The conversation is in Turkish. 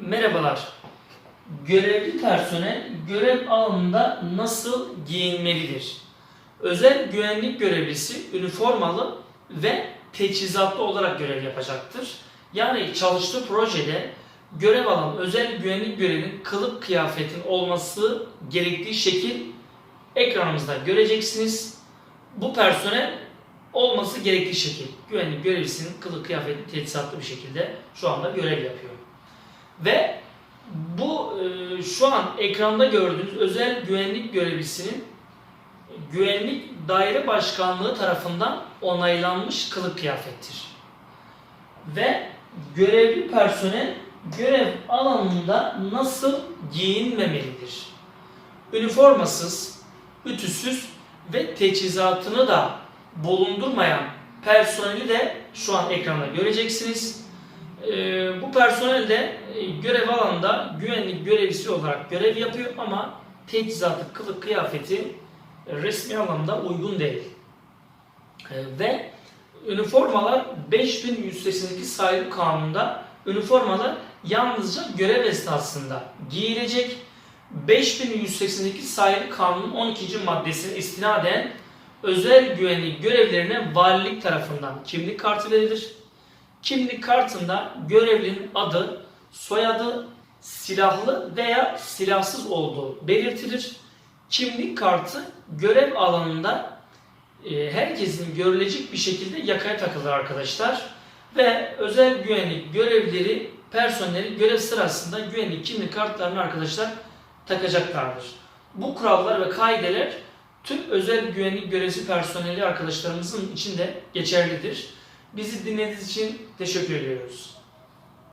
Merhabalar. Görevli personel görev alanında nasıl giyinmelidir? Özel güvenlik görevlisi üniformalı ve teçhizatlı olarak görev yapacaktır. Yani çalıştığı projede görev alan özel güvenlik görevinin kılık kıyafetin olması gerektiği şekil ekranımızda göreceksiniz. Bu personel olması gerektiği şekil. Güvenlik görevlisinin kılık kıyafeti teçhizatlı bir şekilde şu anda görev yapıyor. Ve bu e, şu an ekranda gördüğünüz özel güvenlik görevlisinin güvenlik daire başkanlığı tarafından onaylanmış kılık kıyafettir. Ve görevli personel görev alanında nasıl giyinmemelidir? Üniformasız, ütüsüz ve teçhizatını da bulundurmayan personeli de şu an ekranda göreceksiniz. Ee, bu personel de e, görev alanında güvenlik görevlisi olarak görev yapıyor ama teçhizatı, kılık kıyafeti e, resmi anlamda uygun değil. Ee, ve üniformalar 5182 sayılı kanunda üniformalar yalnızca görev esnasında giyilecek. 5182 sayılı kanunun 12. maddesine istinaden özel güvenlik görevlerine valilik tarafından kimlik kartı verilir. Kimlik kartında görevlinin adı, soyadı, silahlı veya silahsız olduğu belirtilir. Kimlik kartı görev alanında e, herkesin görülecek bir şekilde yakaya takılır arkadaşlar. Ve özel güvenlik görevlileri personeli görev sırasında güvenlik kimlik kartlarını arkadaşlar takacaklardır. Bu kurallar ve kaideler tüm özel güvenlik görevlisi personeli arkadaşlarımızın için de geçerlidir. Bizi dinlediğiniz için teşekkür ediyoruz.